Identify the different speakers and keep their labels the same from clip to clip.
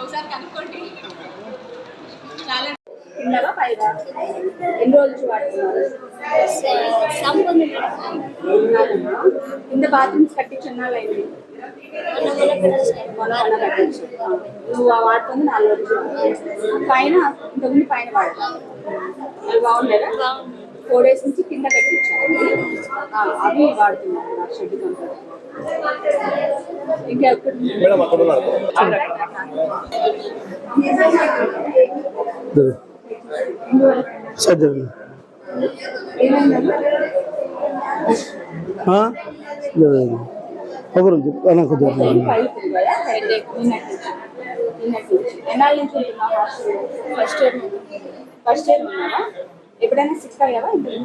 Speaker 1: ఒకసారి కనుక్కోండి. చాలా కిందగా పైగా? ఎన్ని రోజులు వాడుతున్నారు? కింద బాత్రూమ్స్ కట్టించి ఎన్నాళ్ళైంది మొన్న మొన్న కట్టించు. నువ్వు ఆ వాడుతుంది నాలుగు రోజులు. పైన ఇంతకుముందు పైన వాడతాను అవి బాగుండేదా ఫోర్ డేస్ నుంచి కింద కట్టించాను అవి వాడుతున్నాను నా షెడ్ కంపెనీ ఇంకా ఎక్కడ
Speaker 2: మేడం అక్కడ ఉన్నారు.
Speaker 3: సార్ ఒకరు నాకు
Speaker 1: ఎన్నాళ్ళ నుంచి ఉంటున్నావు ఫస్ట్ ఇయర్ ఫస్ట్ ఎప్పుడైనా సిక్స్ అయ్యావా ఇంతకు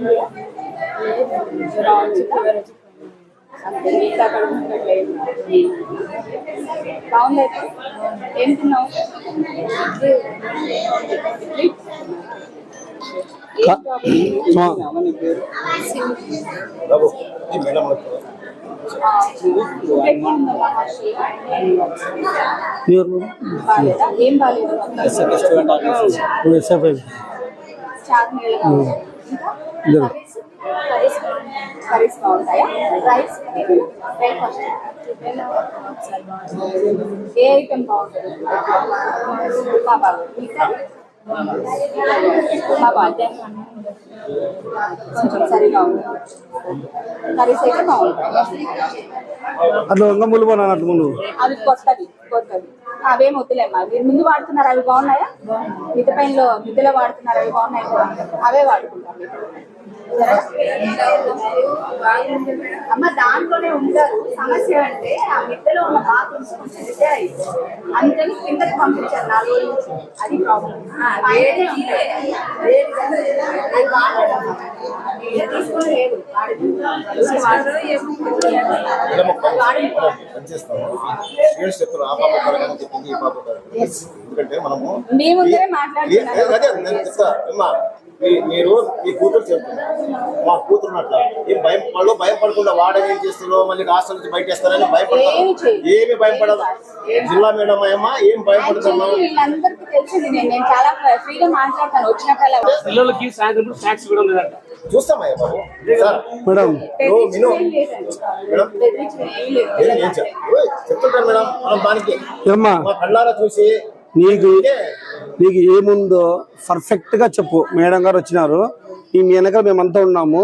Speaker 1: ముందుగా? జ్వరం వచ్చిందా? అంతే మిగతా అక్కడ ఉన్నట్టు లేదు. బాగుంది అయితే ఏం తిన్నావు? ఏం? బాగాలేదా? ఏం ఐటమ్ బాగుంటుంది కొంచెం సరిగా ఉంది కర్రీస్ అయితే బాగుంటాయి
Speaker 3: అట్లా ముందు
Speaker 1: అవి కొత్తవి కొత్తవి అవేం వద్దులేమ్మా మీరు ముందు వాడుతున్నారు అవి బాగున్నాయా? మిద్దె పైనలో మిద్దెలో వాడుతున్నారు అవి బాగున్నాయి అవే వాడుకుంటాం అమ్మ దాంట్లోనే ఉంటారు సమస్య అంటే ఆ మిద్దెలో ఉన్న బాత్రూమ్స్ కొంచెం రిపేర్ అందుకని కిందకి పంపించారు నాలుగు రోజుల నుంచి. అది ప్రాబ్లం వేడి తీసుకుని లేదు. వాడి
Speaker 2: పనిచేస్తాము ఎందుకంటే మనము
Speaker 1: మీ ముందరే
Speaker 2: ఏ- మీరు మీ కూతురు చెప్తున్నారు మా కూతురు ఏం భయం వాళ్ళు భయం పడకుండా వాడని ఏం చేస్తారో మళ్ళీ హాస్టల్ నుంచి బయట వేస్తారని
Speaker 1: ఏమి
Speaker 2: భయపడతారు. ఏమి భయపడదు జిల్లా మేడం అమ్మా ఏం భయపడుతున్నావు
Speaker 1: వీళ్ళందరికీ తెలిసింది నేను. నేను చాలా ఫ్రీగా మాట్లాడతాను. వచ్చినప్పుడల్లా
Speaker 4: పిల్లలకి సాయంత్రం స్నాక్స్ కూడా లేదంట.
Speaker 2: చూస్తామయ్యా బాబు? సార్.
Speaker 3: మేడం.
Speaker 2: మేడం
Speaker 1: బెదిరించడం ఏం లేదు.
Speaker 2: ఏం ఏం చెప్ ఓయ్, చెప్తుంటాను మేడం. మనం దానికి మా కళ్ళారా చూసి
Speaker 3: నీకు నీకు ఏముందో పర్ఫెక్ట్గా చెప్పు. మేడం గారు వచ్చినారు. ఈ మీ వెనకాల మేమంతా ఉన్నాము.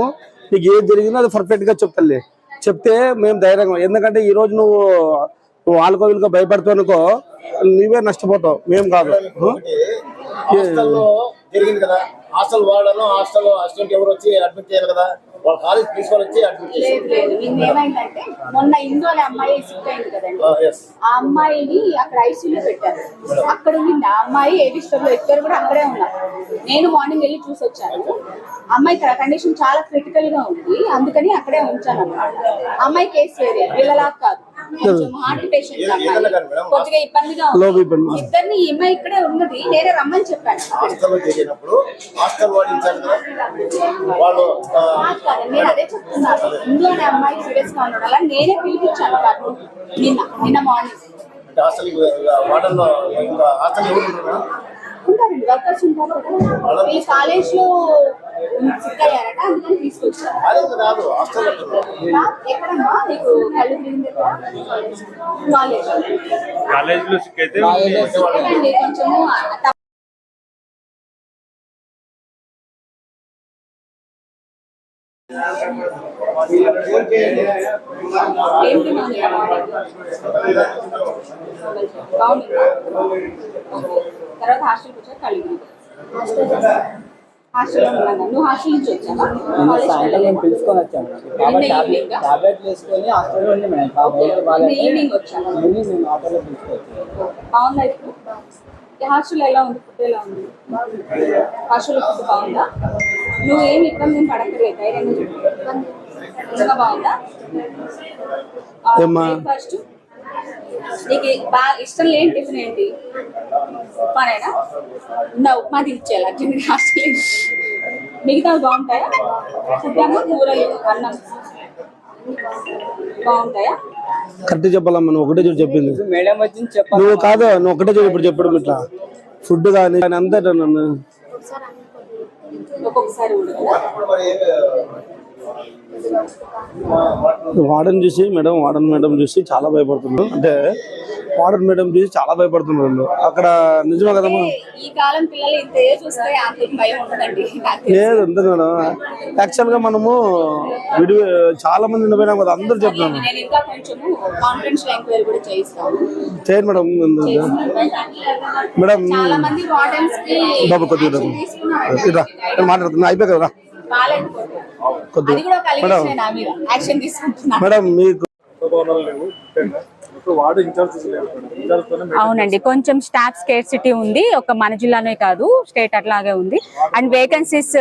Speaker 3: నీకు ఏది జరిగిందో అది పర్ఫెక్ట్గా చెప్తాలే చెప్తే మేము ధైర్యంగా ఎందుకంటే ఈ రోజు నువ్వు వాళ్ళకో వీళ్ళకో భయపడుతూ అనుకో నువ్వే నష్టపోతావు. మేము కాదు.
Speaker 2: జరిగింది కదా. హాస్టల్ వార్డను హాస్టల్ అసిస్టెంట్ ఎవరు వచ్చి అడ్మిట్ చేయాలి కదా. వాళ్ళ కాలేజ్ ప్రిన్సిపల్ వచ్చి అడ్మిట్
Speaker 1: లేదు లేదు. నిన్న ఏమైందంటే మొన్న ఇందు అనే అమ్మాయి సిక్ అయింది కదండి.
Speaker 2: ఎస్
Speaker 1: ఆ అమ్మాయిని అక్కడ ఐసీయూలో పెట్టారు. అక్కడ ఉంది ఆ అమ్మాయి ఏబీ స్టోర్లో ఇద్దరు కూడా అక్కడే ఉన్నారు. నేను మార్నింగ్ వెళ్ళి చూసి వచ్చాను. అమ్మాయి కండిషన్ చాలా క్రిటికల్గా ఉంది. అందుకని అక్కడే ఉంచాను అమ్మాయి కేసు వేరే వీళ్ళలా కాదు. కొద్దిగా ఇబ్బందిగా. ఇద్దరిని ఈ అమ్మాయి ఇక్కడే ఉన్నది. నేనే రమ్మని చెప్పాను. నేను అదే చెప్తున్నాను. ఇందు అనే అమ్మాయి సీరియస్గా ఉన్నాడు. అలా నేనే పిలిపించాను కాదు. నిన్న నిన్న మార్నింగ్.
Speaker 2: హాస్టల్ ఇంకా హాస్టల్ ఎవరు
Speaker 1: ఉంటారండి వర్కర్స్ ఉంటారు కదా. ఈ కాలేజ్లో సిక్ అయ్యారట అందుకని తీసుకొచ్చారు.
Speaker 2: కాలేజ్ కాదు హాస్టల్ అంటున్నారు.
Speaker 1: రా, ఎక్కడమ్మా? నీకు కళ్ళు తిరిగింది కాలేజ్
Speaker 4: కాలేజీలో. సిక్ అయితే
Speaker 1: కొంచెము తర్వాత హాస్టల్కి వచ్చాక కళ్ళు హాస్టల్లో నువ్వు హాస్టల్ నుంచి వచ్చావా?
Speaker 5: సాయంత్రం నేను పిలుచుకొని వచ్చాను.
Speaker 1: నిన్న
Speaker 5: టాబ్లెట్? టాబ్లెట్లు వేసుకొని హాస్పిటల్ ఉండి మేడం.
Speaker 1: ఈవినింగ్ వచ్చాను.
Speaker 5: ఈవినింగ్ ఆటోలో
Speaker 1: బాగుందా ఇప్పుడు? హాస్టల్ ఎలా ఉంది? ఫుడ్ ఎలా ఉంది? హాస్టల్ ఫుడ్ బాగుందా? నువ్వు ఏమి ఇబ్బంది పడక్కర్లేదు ధైర్యంగా చెప్పు. బాగుందా? ఫస్ట్
Speaker 2: నీకు బాగా ఇష్టం లేని టిఫిన్ ఏంటి? ఉప్మానేనా నా ఉప్మా తీర్చేయాలి అర్జున్ హాస్టల్ మిగతా బాగుంటాయా? ఏమో కూరలు అన్నం. బాగుంటాయా?
Speaker 3: కరెక్ట్ చెప్పాలమ్మా నువ్వు ఒకటే చూడు చెప్పింది.
Speaker 5: మేడం వచ్చింది చెప్పాలి.
Speaker 3: నువ్వు కాదు నువ్వు ఒకటే చూడు ఇప్పుడు చెప్పడం ఇట్లా. ఫుడ్ కానీ కానీ అంతా నన్ను
Speaker 2: ఒక్కొక్కసారి ఉండదు
Speaker 3: వార్డెన్ చూసి మేడం వార్డెన్ మేడం చూసి చాలా భయపడుతున్నారు. అంటే వార్డెన్ మేడం చూసి చాలా భయపడుతున్నారు. అక్కడ నిజమే కదమ్మా. లేదు అంతే మేడం. యాక్చువల్గా మనము విడి చాలా మంది ఉండిపోయినాం కదా అందరూ చెప్తున్నాను చేయండి మేడం. మేడం బాబు కొద్దిగా మాట్లాడుతున్నా. అయిపోయి కదా మేడం. మీకు
Speaker 1: అవునండి. కొంచెం స్టాఫ్ స్కేర్సిటీ ఉంది. ఒక మన జిల్లానే కాదు స్టేట్ అట్లాగే ఉంది. అండ్ వేకెన్సీస్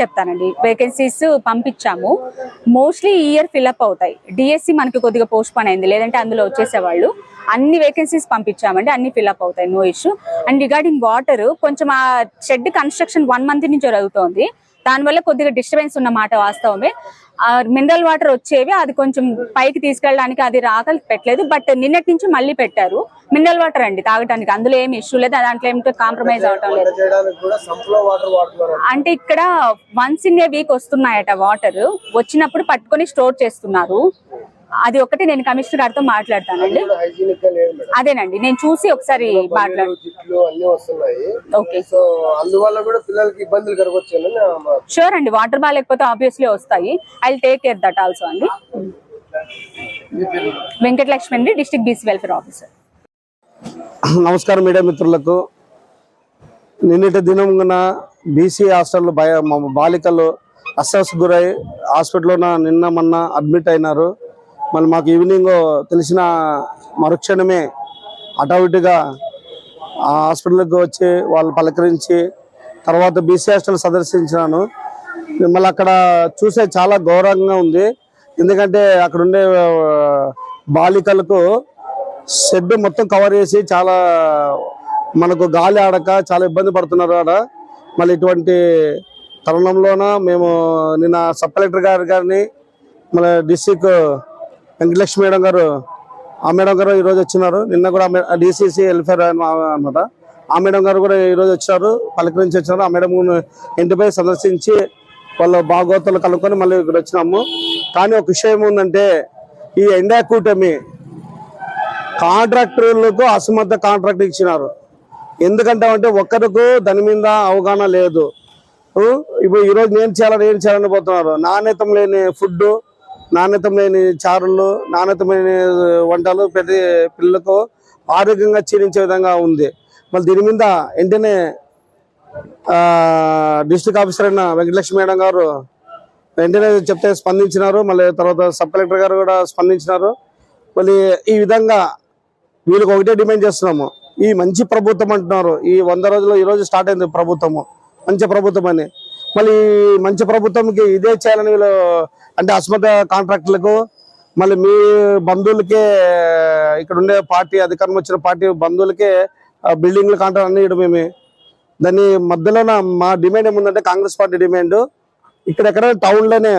Speaker 1: చెప్తానండి. వేకెన్సీస్ పంపించాము. మోస్ట్లీ ఈ ఇయర్ ఫిల్అప్ అవుతాయి. డిఎస్సి మనకి కొద్దిగా పోస్ట్ పోన్ అయింది లేదంటే అందులో వచ్చేసేవాళ్ళు. అన్ని వేకెన్సీస్ పంపించామండి. అన్ని ఫిల్అప్ అవుతాయి. No issue. And regarding water కొంచెం ఆ షెడ్ కన్స్ట్రక్షన్ వన్ మంత్ నుంచి జరుగుతోంది. దానివల్ల కొద్దిగా డిస్టర్బెన్స్ ఉన్న మాట వాస్తవమే. మినరల్ వాటర్ వచ్చేవి అది కొంచెం పైకి తీసుకెళ్ళడానికి అది రాక పెట్టలేదు. బట్ నిన్నటి నుంచి మళ్ళీ పెట్టారు. మినరల్ వాటర్ అండి తాగడానికి అందులో ఏమి ఇష్యూ లేదు. దాంట్లో ఏమిటో కాంప్రమైజ్ అవటం లేదు. అంటే ఇక్కడ వన్స్ ఇన్ ఏ వీక్ వస్తున్నాయట వాటర్ వచ్చినప్పుడు పట్టుకొని స్టోర్ చేస్తున్నారు. అది ఒకటి నేను కమిషనర్ గారితో మాట్లాడతానండి. అదేనండి నేను చూసి ఒకసారి మాట్లాడు
Speaker 6: జిట్లు అన్ని వస్తున్నాయి.
Speaker 1: ఓకే.
Speaker 6: సో అందువల్ల కూడా పిల్లలకి ఇబ్బందులు కలగొచ్చాను
Speaker 1: షూర్ అండి వాటర్ బాగాలేకపోతే ఆబ్వియస్లీ వస్తాయి. I take care that also అండి. వెంకటలక్ష్మి అండి డిస్ట్రిక్ట్ బీసీ వెల్ఫేర్ ఆఫీసర్.
Speaker 3: నమస్కారం మీడియా మిత్రులకు. నిన్నటి దినమున బీసీ హాస్టల్ బాలికలు అస్వస్థ గురై హాస్పిటల్లో నిన్న మొన్న అడ్మిట్ అయినారు. మళ్ళీ మాకు ఈవినింగ్ తెలిసిన మరుక్షణమే అటౌట్గా ఆ హాస్పిటల్కి వచ్చి వాళ్ళు పలకరించి తర్వాత బీసీ హాస్టల్ సందర్శించినాను. మళ్ళీ అక్కడ చూసే చాలా గౌరవంగా ఉంది. ఎందుకంటే అక్కడ ఉండే బాలికలకు షెడ్ మొత్తం కవర్ చేసి చాలా మనకు గాలి ఆడక చాలా ఇబ్బంది పడుతున్నారు ఆడ. మళ్ళీ ఇటువంటి తరుణంలోన మేము నిన్న సబ్ కలెక్టర్ గారి గారిని మన డిస్టిక్ వెంకటలక్ష్మి మేడం గారు ఆ మేడం గారు ఈరోజు వచ్చినారు. నిన్న కూడా డిసిసి వెల్ఫేర్ అనమాట ఆ మేడం గారు కూడా ఈరోజు వచ్చారు పలకరించి వచ్చారు ఆ మేడం ఇంటిపై సందర్శించి వాళ్ళ భాగోతులు కనుక్కొని మళ్ళీ ఇక్కడ వచ్చినాము. కానీ ఒక విషయం ఏంటంటే ఈ ఎండా కూటమి కాంట్రాక్టర్లకు అసమర్థ కాంట్రాక్ట్ ఇచ్చినారు. ఎందుకంటే అంటే ఒక్కరికి దాని మీద అవగాహన లేదు. ఇప్పుడు ఈరోజు నేను చేయాలని ఏం చేయాలని పోతున్నారు? నాణ్యతం లేని ఫుడ్ నాణ్యతమైన చారులు నాణ్యతమైన వంటలు ప్రతి పిల్లలకు ఆరోగ్యంగా క్షీణించే విధంగా ఉంది. మళ్ళీ దీని మీద వెంటనే డిస్ట్రిక్ట్ ఆఫీసర్ అయిన వెంకటలక్ష్మి మేడం గారు వెంటనే చెప్తే స్పందించినారు. మళ్ళీ తర్వాత సబ్ కలెక్టర్ గారు కూడా స్పందించినారు. మళ్ళీ ఈ విధంగా వీళ్ళకి ఒకటే డిమాండ్ చేస్తున్నాము. ఈ మంచి ప్రభుత్వం అంటున్నారు. ఈ వంద రోజులు ఈ రోజు స్టార్ట్ అయింది ప్రభుత్వము. మంచి ప్రభుత్వం అని. మళ్ళీ మంచి ప్రభుత్వంకి ఇదే చేయాలని వీళ్ళు అంటే అస్మత కాంట్రాక్టులకు మళ్ళీ మీ బంధువులకే ఇక్కడ ఉండే పార్టీ అధికారం వచ్చిన పార్టీ బంధువులకే బిల్డింగ్లు కాంట్రాక్ట్ అన్ని ఇవ్వడం మేము దాన్ని మధ్యలోన మా డిమాండ్ ఏముందంటే కాంగ్రెస్ పార్టీ డిమాండ్. ఇక్కడెక్కడ ఎక్కడ టౌన్లోనే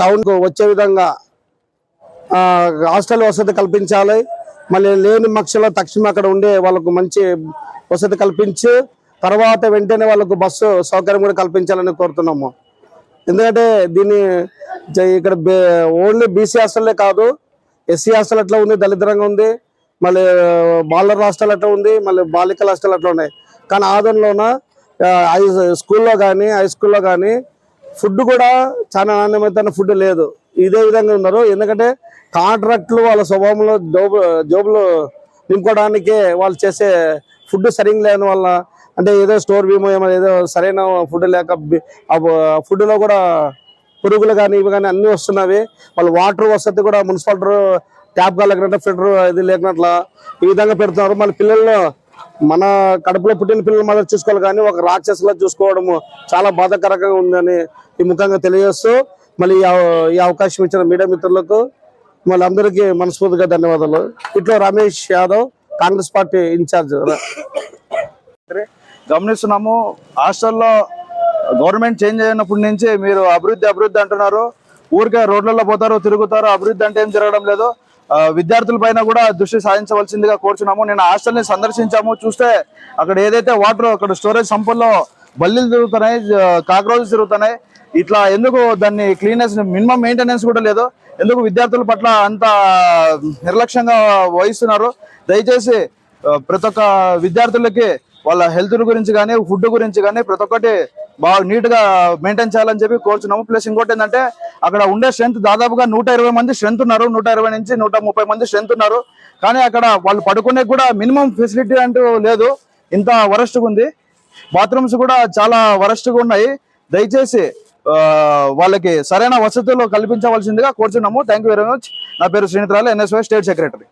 Speaker 3: టౌన్కు వచ్చే విధంగా హాస్టల్ వసతి కల్పించాలి. మళ్ళీ లేని పక్షంలో తక్షణం అక్కడ ఉండే వాళ్ళకు మంచి వసతి కల్పించి తర్వాత వెంటనే వాళ్ళకు బస్సు సౌకర్యం కూడా కల్పించాలని కోరుతున్నాము. ఎందుకంటే దీన్ని ఇక్కడ ఓన్లీ బీసీ హాస్టల్లే కాదు ఎస్సీ హాస్టల్ అట్లా ఉంది దళిద్రంగా ఉంది మళ్ళీ బాలర్ హాస్టల్ అట్లా ఉంది మళ్ళీ బాలికల హాస్టల్ అట్లా ఉన్నాయి. కానీ ఆదంలోన హై స్కూల్లో కానీ హై స్కూల్లో కానీ ఫుడ్ కూడా చాలా నాణ్యమైన ఫుడ్ లేదు. ఇదే విధంగా ఉన్నారు. ఎందుకంటే కాంట్రాక్ట్లు వాళ్ళ స్వభావంలో జోబు జోబులు నింపుకోవడానికే వాళ్ళు చేసే ఫుడ్ సరిగ్గా లేని వల్ల అంటే ఏదో స్టోర్ బీమో ఏమో ఏదో సరైన ఫుడ్ లేక ఫుడ్లో ఫుడ్లో కూడా పురుగులు కానీ ఇవి కానీ అన్ని వస్తున్నవి. వాళ్ళు వాటర్ వసతి కూడా మున్సిపాలిటీ ట్యాప్ గాలేకుండా ఫిల్టర్ ఇది లేకున్నట్ల ఈ విధంగా పెడుతున్నారు. మళ్ళీ పిల్లల్లో మన కడుపులో పుట్టిన పిల్లలు మాత్రం చూసుకోవాలి కానీ ఒక రాక్షసులా చూసుకోవడము చాలా బాధాకరంగా ఉందని ఈ ముఖంగా తెలియజేస్తూ మళ్ళీ ఈ అవకాశం ఇచ్చిన మీడియా మిత్రులకు వాళ్ళందరికీ మనస్ఫూర్తిగా ధన్యవాదాలు. ఇట్లా రమేష్ యాదవ్ కాంగ్రెస్ పార్టీ ఇన్ఛార్జ్.
Speaker 4: గమనిస్తున్నాము హాస్టల్లో గవర్నమెంట్ చేంజ్ అయినప్పటి నుంచి మీరు అభివృద్ధి అభివృద్ధి అంటున్నారు. ఊరికే రోడ్లలో పోతారు తిరుగుతారు అభివృద్ధి అంటే ఏం జరగడం లేదు. విద్యార్థుల పైన కూడా దృష్టి సాధించవలసిందిగా కోరుచున్నాము. నేను హాస్టల్ని సందర్శించాము. చూస్తే అక్కడ ఏదైతే వాటర్ అక్కడ స్టోరేజ్ సంపుల్లో బల్లీలు తిరుగుతున్నాయి కాక్రోజెస్ తిరుగుతున్నాయి. ఇట్లా ఎందుకు దాన్ని క్లీనెస్ మినిమం మెయింటెనెన్స్ కూడా లేదు. ఎందుకు విద్యార్థుల పట్ల అంత నిర్లక్ష్యంగా వహిస్తున్నారు? దయచేసి ప్రతి ఒక్క విద్యార్థులకి వాళ్ళ హెల్త్ గురించి కానీ ఫుడ్ గురించి కానీ ప్రతి ఒక్కటి బాగా నీట్గా మెయింటైన్ చేయాలని చెప్పి కోరుచున్నాము. ప్లస్ ఇంకోటి ఏంటంటే అక్కడ ఉండే స్ట్రెంత్ దాదాపుగా నూట ఇరవై మంది స్ట్రెంత్ ఉన్నారు. నూట ఇరవై నుంచి నూట ముప్పై మంది స్ట్రెంత్ ఉన్నారు. కానీ అక్కడ వాళ్ళు పడుకునే కూడా మినిమం ఫెసిలిటీ అంటూ లేదు. ఇంత వరస్ట్ ఉంది. బాత్రూమ్స్ కూడా చాలా వరస్ట్గా ఉన్నాయి. దయచేసి వాళ్ళకి సరైన వసతులు కల్పించవలసిందిగా కోరుచున్నాము. థ్యాంక్ యూ వెరీ మచ్ నా పేరు శ్రీనితరాలు ఎన్ఎస్వై స్టేట్ సెక్రటరీ